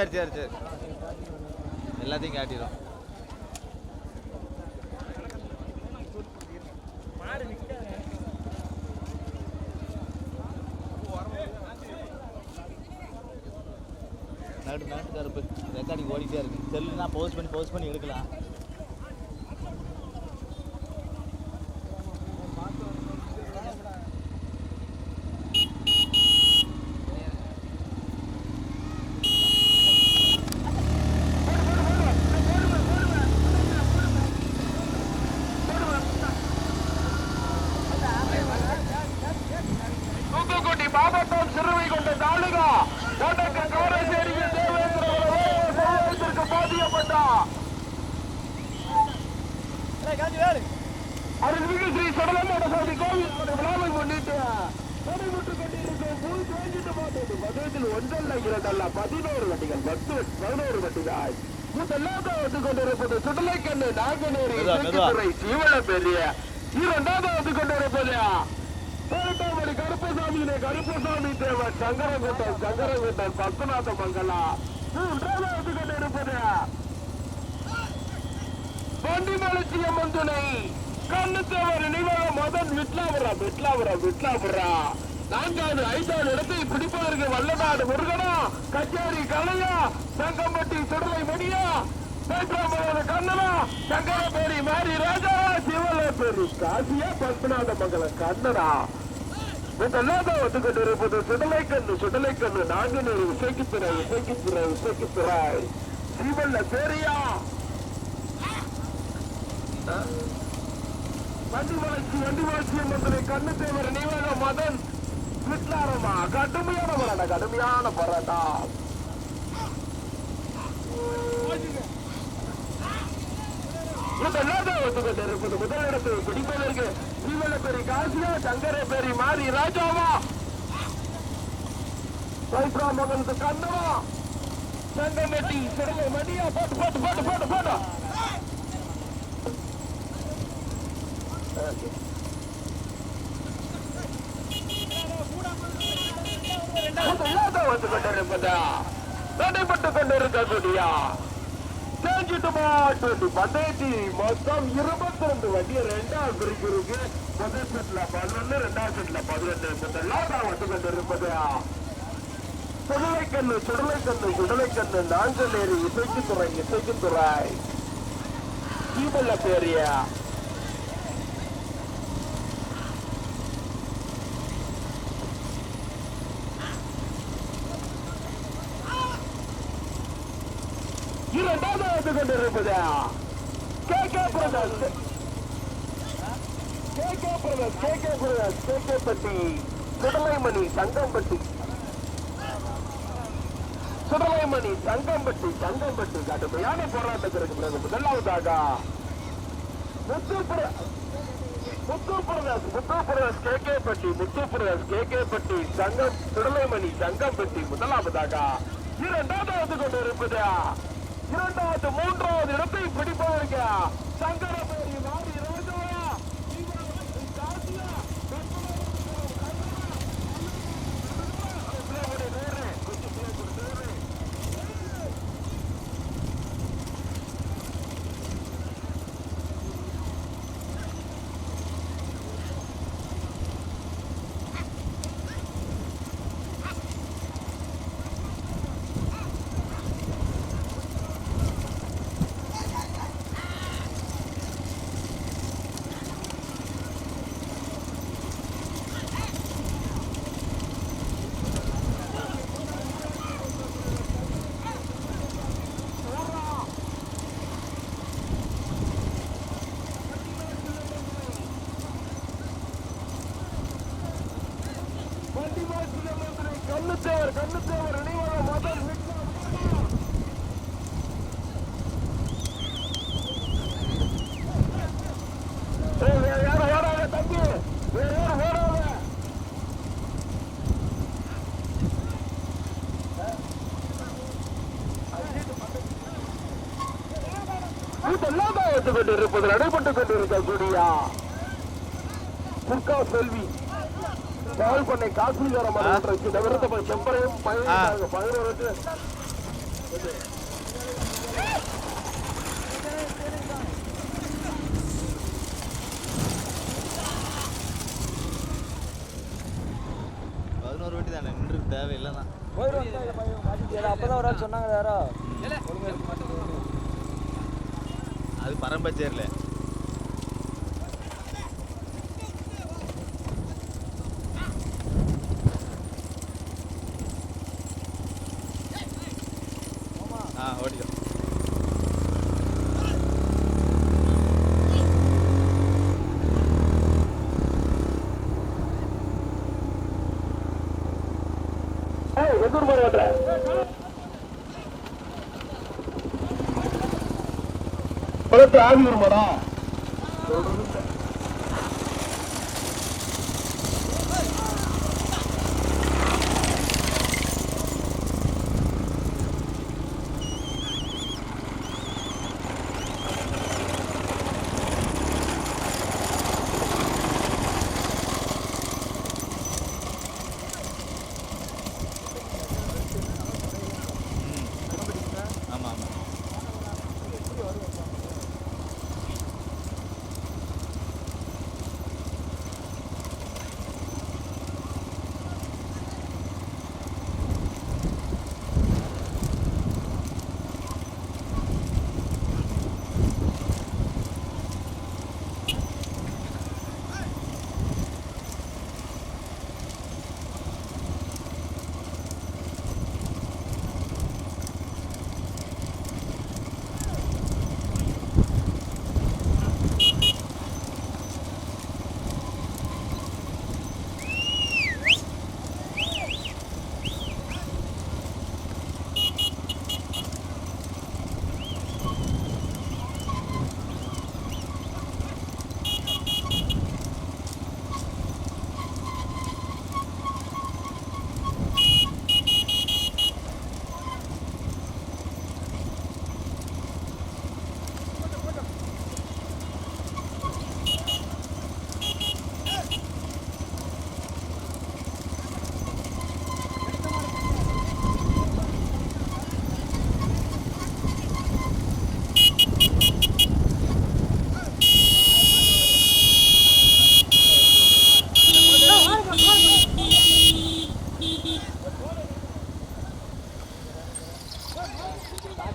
சரி சரி சரி. எல்லாத்தையும் காட்டிடும் நாட்டு நாட்டு கருப்பு ரெக்கார்டிங் ஓடிட்டே இருக்கு. செல்லுனா போஸ்ட் பண்ணி போஸ்ட் பண்ணி எடுக்கலாம். தூத்துக்குடி மாவட்டம் சிறுவை கொண்ட தாலுகா கோட்டக்க கோரசேரியில் தேவேந்திரத்திற்கு பாதியப்பட்டா. அருள்மிகு ஸ்ரீ சடலமோட சாமி கோவில் விழாவை முன்னிட்டு நடைபெற்று கொண்டிருக்கும் புல் தேஞ்சிட்டு போட்டது மதுரத்தில் ஒன்றல்ல இரண்டல்ல பதினோரு வண்டிகள் பத்து பதினோரு வண்டிகள். முதலாவது வந்து கொண்டிருப்பது சுடலைக்கண்ணு நாகநேரி சீவன பெரிய இரண்டாவது வந்து கொண்டிருப்பது கருப்பசாமி கருப்பசாமி தேவர் சங்கரகுட்டம் சங்கரகுட்டம் பத்மநாத மங்களா மூன்றாவது வந்து கொண்டிருப்பது வண்டி மலர்ச்சி அம்மன் துணை கண்ணுத்தேவர் நினைவாக மதன் விட்லாபுரா விட்லாபுரா விட்லாபுரா நான்காவது ஐந்தாவது இடத்தை பிடிப்பதற்கு வல்லநாடு முருகனா கச்சேரி கலையா தங்கம்பட்டி சுடலை மணியா கண்ணனா சங்கரபேரி மாரி ராஜா சிவலப்பேரி காசியா பத்மநாத மங்கள கண்ணனா. முதலாவது சுடலை கண்ணு சுடலை கண்ணு நான்கு இசைக்கு பிற இசைக்கு பிற இசைக்கு பிற சிவல்ல பேரியா வண்டி வளர்ச்சி வண்டி வளர்ச்சி கண்ணு தேவர் நினைவாக மதன் விட்லாரமா கடுமையான போராட்டா கடுமையான போராட்டம். முதலாவது பிடிப்பதற்கு ஸ்ரீவல்லப்பேரி காசியா சங்கரப்பேரி மாரி ராஜாவா சைப்ரா மகனுக்கு கண்ணவா சங்கமெட்டி சிறந்த மணியா போட்டு போட்டு போட்டு போட்டு போட்டு வந்து கொண்டிருப்பதா நடைபெற்றுக் கொண்டிருக்கக்கூடிய செஞ்சுட்டு மாட்டு பந்தயத்தி மொத்தம் இருபத்தி ரெண்டு வண்டியை ரெண்டாவது பிரிக்கிறதுக்கு முதல் செட்ல பதினொன்னு ரெண்டாவது செட்ல பதினொன்னு முதலாவது வந்து கொண்டிருப்பது சுடலைக்கண்ணு சுடலைக்கண்ணு சுடலைக்கண்ணு நாங்கநேரி இசைக்கு துறை இசைக்கு துறை கீமல்ல பேரியா? இரண்டாவது கொண்டிருப்பது? K. K. Brothers K. K. Brothers K. K. Brothers K. K. Patti Sudalaimani Sangampatti Sudalaimani Sangampatti Sangampatti கடுமையான போராட்டத்திற்கு பிறகு முதலாவதாக? Pradas Muthu Pradas K. K. Patti Muthupradas K. K. பட்டி சங்கம் சுடலைமணி சங்கம்பட்டி முதலாவதாக இரண்டாவது வந்து இருப்பதா இரண்டாவது மூன்றாவது இடத்தை பிடிப்பதற்கு சங்கர மாறி ராஜவா காசியா வண்டி மாற்றின மந்திரி கண்ணுத்தேவர் கண்ணுத்தேவர் நினைவாக மதன் விக்ரம் ஏய், வேற யாரும் ஓடாத தம்பி வேற யாரும் ஓடாத இதெல்லாம் வந்து கொண்டிருப்பது நடைபெற்றுக் கொண்டிருக்கக்கூடிய புர்கா செல்வி பால் பண்ணை காசிகார மன்ற விருத்தப்பன் செம்பரையும். பதினோரு பதினோரு வண்டி தானே நின்று தேவையில்லை தான் அப்பதான் ஒரு சொன்னாங்க யாரோ. ஆவி வருமாடா?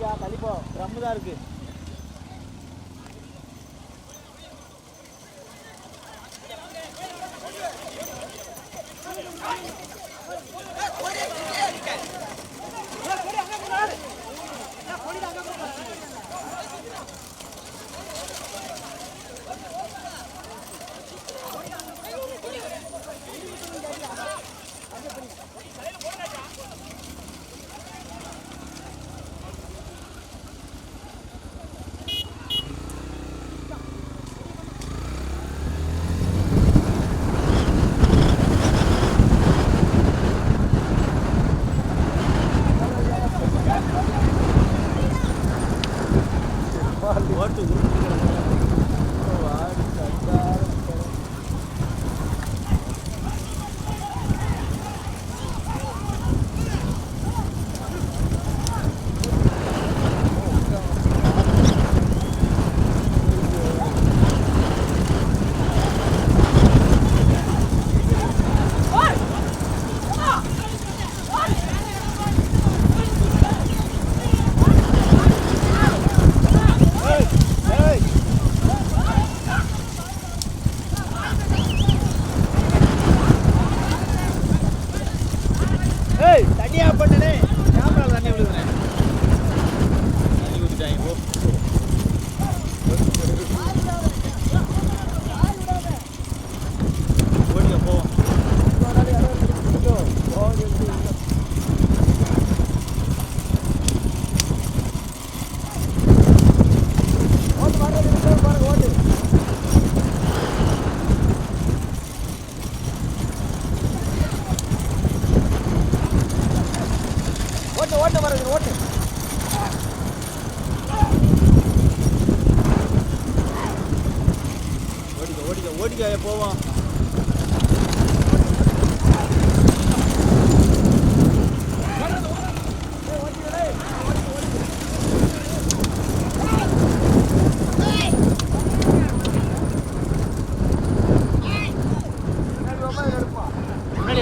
பாத்தியா தள்ளிப்போ ட்ரம்மு தான் இருக்கு.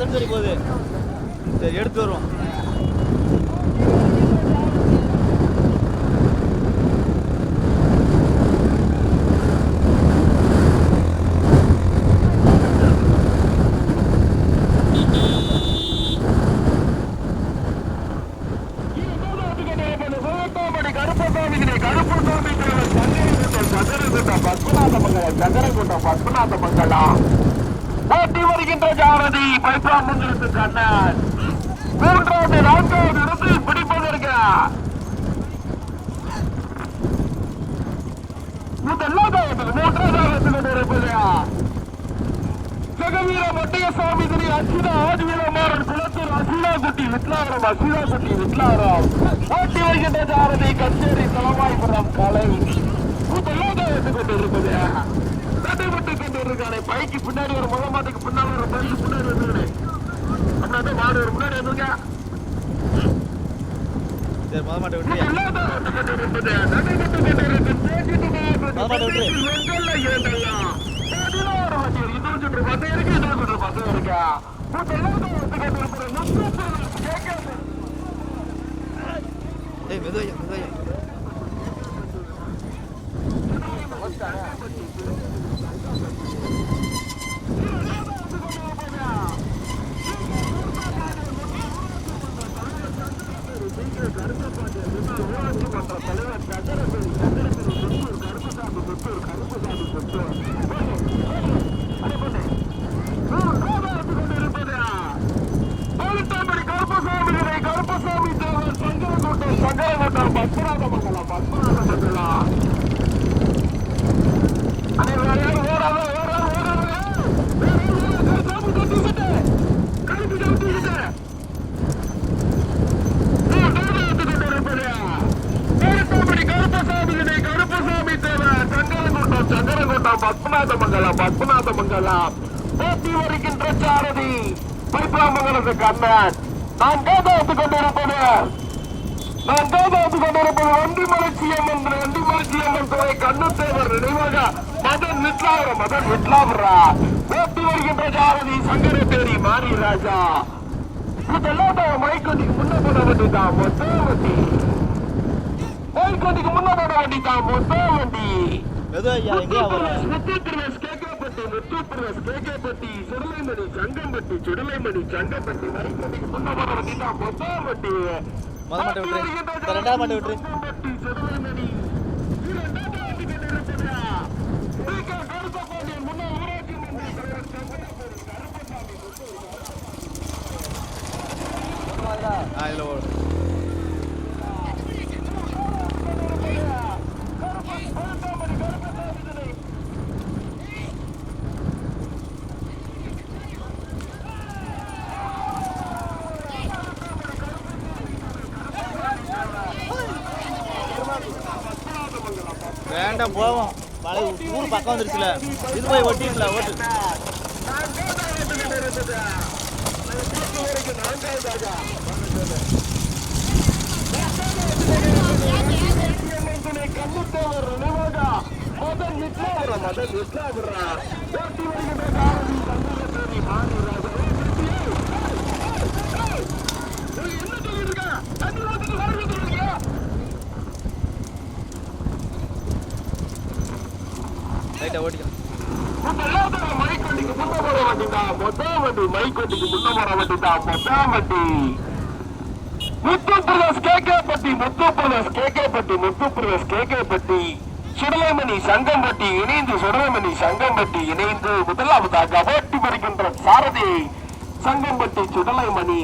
எத்தனை சரி போகுது? சரி எடுத்து வருவோம். அசிதா ஆதிவீரமாறன் குளத்தூர் அசிதா குட்டி விட்லாவரம் அசிதா குட்டி விட்லாவரம் ஓட்டி வருகின்ற ஜாரதி கச்சேரி தலவாய்புரம் கலை. முதலாவது எடுத்துக் கொண்டிருப்பது தடைப்பட்டு கொண்டிருக்கானே பைக்கு பின்னாடி ஒரு முத மாட்டுக்கு பின்னாடி ஒரு பைக்கு பின்னாடி வந்துருக்கேன் அப்படின்னா மாடு ஒரு முன்னாடி சரி தடைப்பட்டு கொண்டிருக்கும் மாடு விட்டு. வெங்கல்ல ஏண்டையா பதினோரு வண்டி இன்னொரு சுற்று பத்து இருக்கு இன்னொரு சுற்று பத்து இருக்கா முதலாவது எடுத்துக் கொண்டிருப்பது முப்பத்தி கேட்காது ஏய் கழுப்பு தொட்டிக்கிட்டு பத்மநாதமங்கலம் பத்மநாதமங்கலம் போட்டி வருகின்ற சாரதி பைப்பாமங்கலத்து கண்ணன் நான் கேதாத்து கொண்டிருப்பது நான் கேதாத்து கொண்டிருப்பது வண்டி மலட்சியம் என்று வண்டி மலட்சியம் துறை கண்ணத்தேவர் நினைவாக மதன் விட்லாவர மதன் விட்லாவரா போட்டி வருகின்ற சாரதி சங்கரத்தேரி மாரி ராஜா இதெல்லாம் மைக்கொண்டிக்கு முன்ன போட வண்டி தான் மொத்த வண்டி. மைக்கொண்டிக்கு முன்ன போட வண்டி. தான் மொத்த வண்டி கேக்கப்பட்டி முத்துப்பிரவேஸ் கேக்கப்பட்டி சுடலைமணி சங்கம்பட்டி சுடலைமணி சங்கம்பட்டி. மைக்கொண்டிக்கு முன்ன போட வண்டி தான் மொத்த வண்டி. முத மாட்டை விட்டுரு. ரெண்டாவது மாட்டை விட்டுரு சங்கம்பட்டி சுடலைமணி இரண்டாவது வண்டி கொண்டிருப்பதா பிகே கருப்பசாமி முன்னாள் ஊராட்சி மன்ற தலைவர் சங்கரப்பேரி கருப்பசாமி ஆ இதில் ஓடும் வேண்டாம் போவோம் மழை ஊர் பக்கம் வந்துருச்சுல இது போய் ஒட்டிங்களா ஓட்டு மதன் போட்டி வருகின்ற என்ன ரைட்டா ஓட்டிக்கலாம் முதலாவது மைக்கொண்டிக்கு முன்ன போற வண்டிதா மொத்த வண்டி மைக்கொண்டிக்கு முன்ன போற வண்டிதா மொத்த வண்டி. முத்து பிரதேஷ் கேகேப்பட்டி முத்து பிரதேஷ் கேகேப்பட்டி முத்து பிரதேஷ் கேகேப்பட்டி சுடலைமணி சங்கம்பட்டி இணைந்து சுடலைமணி சங்கம்பட்டி இணைந்து முதலாவதாக ஓட்டி வருகின்ற சாரதி சங்கம்பட்டி சுடலைமணி.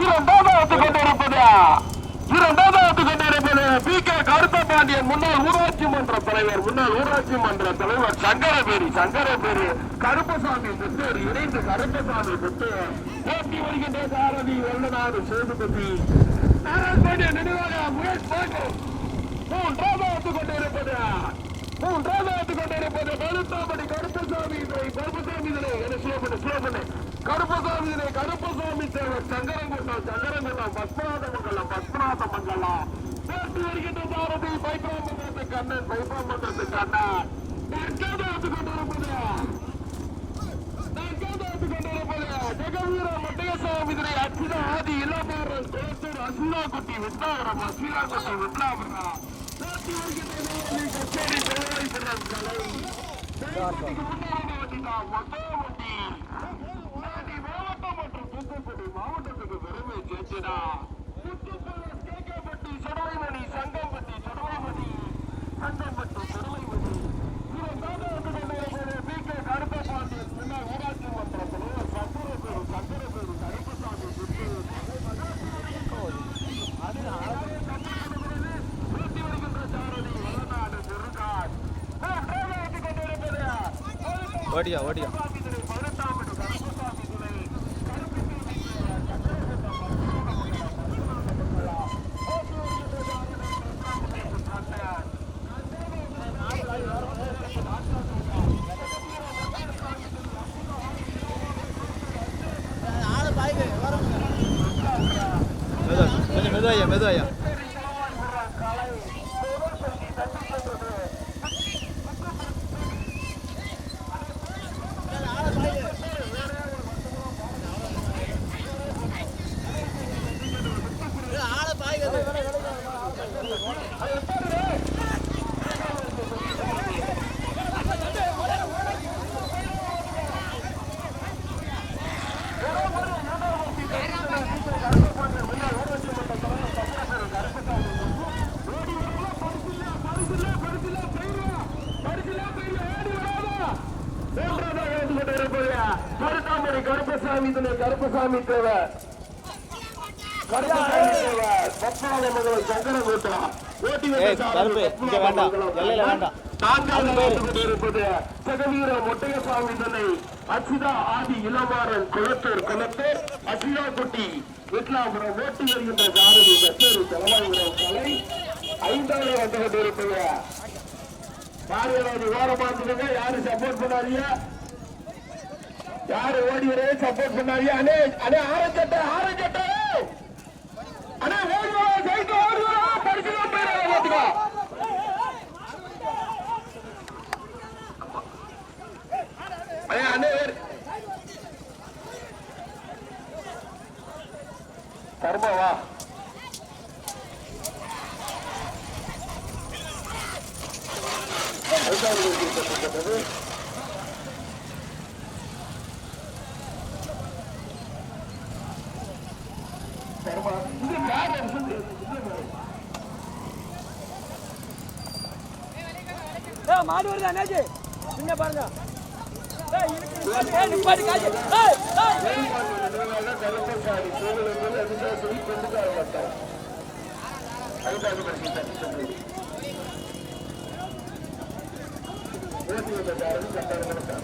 இரண்டாவது கொண்டிருப்பது இரண்டாவது பி கே கருத்த பாண்டியன் முன்னாள் ஊராட்சி மன்ற தலைவர் முன்னாள் ஊராட்சி மன்ற தலைவர் சங்கரபேரி சங்கரபேரி கருப்பசாமி புத்தூர் இணைந்து கருப்பசாமி புத்தூர் போட்டி வருகின்ற சாரதி வல்லநாடு சேதுபதி. நினைவாக முயற்சி பார்க்கும் மூன்றாவது கொண்டிருப்பது. மூன்றாவது கொண்டிருப்பது. கருத்தாமணி கருப்பசாமி கருப்பசாமி இதனை என்ன ஸ்லோ பண்ணு கருப்பசாமி இதனை கருப்பசாமி தேவர் சங்கரங்குட்டம் சங்கரங்குட்டம் பத்மநாத மங்கலம் பத்மநாத மங்கலம் போட்டி வருகின்ற பாரதி பைப்பாமன்றத்து கண்ணன் பைப்பாமன்றத்து கண்ணன் நான்காவது கொண்டிருப்பது நான்காவது கொண்டிருப்பது ஜெகவீர முட்டையசாமி துறை அச்சுத ஆதி இளமாறன் குளத்தூர் அசுலா குட்டி விட்டாவரம் அசுலா குட்டி விட்டாவரா போட்டி வருகின்ற கச்சேரி தேவை பிறன் கலை தேவகோட்டைக்கு முன்னாடி வண்டிதான் மொத்தம் வண்டி நாடி மாவட்டம் மற்றும் தூத்துக்குடி மாவட்டத்துக்கு பெருமை சேர்த்துடா புத்துப்பள்ளம் கேட்கப்பட்டி சுடலைமணி சங்கம்பட்டி சுடலைமணி சங்கம்பட்டி சுடலைமணி பி கே கருப்பசாமி முன்னாள் ஊராட்சி மன்ற தலைவர் சந்திரபேரு சந்திரபேரு கருப்பசாமி ஊட்டி வருகின்ற சாரதி வளநாடு முருகான் கொண்டிருப்பது ஓடியா ஓடியா மெதுவா கொஞ்சம் மெதுவாயா மெதுவாயா கருப்பசாமி துணை கருப்பசாமி தேவர் கருப்பசாமி தேவர் பத்மாவமங்கலம் சங்கரகோட்டா ஓட்டி வேண்டாம். எல்லையில வேண்டாம். இருப்பது சகவீர மொட்டையசாமி துணை அச்சிதா ஆதி இளமாறன் குளத்தூர் குளத்தூர் அச்சிதா குட்டி விட்லாபுரம் ஓட்டி வருகின்ற சாரதி கச்சேரி தலைவாயுரம் கலை ஐந்தாவது வந்து கொண்டிருப்பது யாரு சப்போர்ட் பண்ணாதீங்க. யாரு ஓடி ஓடிவரே? சப்போர்ட் பண்ணாதீங்க. அண்ணே அண்ணே ஆரஞ்சட்ட ஆரஞ்சட்ட அண்ணே ஓடுவா சைக்கிள் ஓடுவா படிச்சுதான் போயிடலாம் பார்த்துக்கோ. அண்ணே அண்ணே கர்மா இங்க யார் இருக்குது ஏய் மாடு வருது அண்ணாச்சி. சின்ன பாருங்க. ஐந்தாவது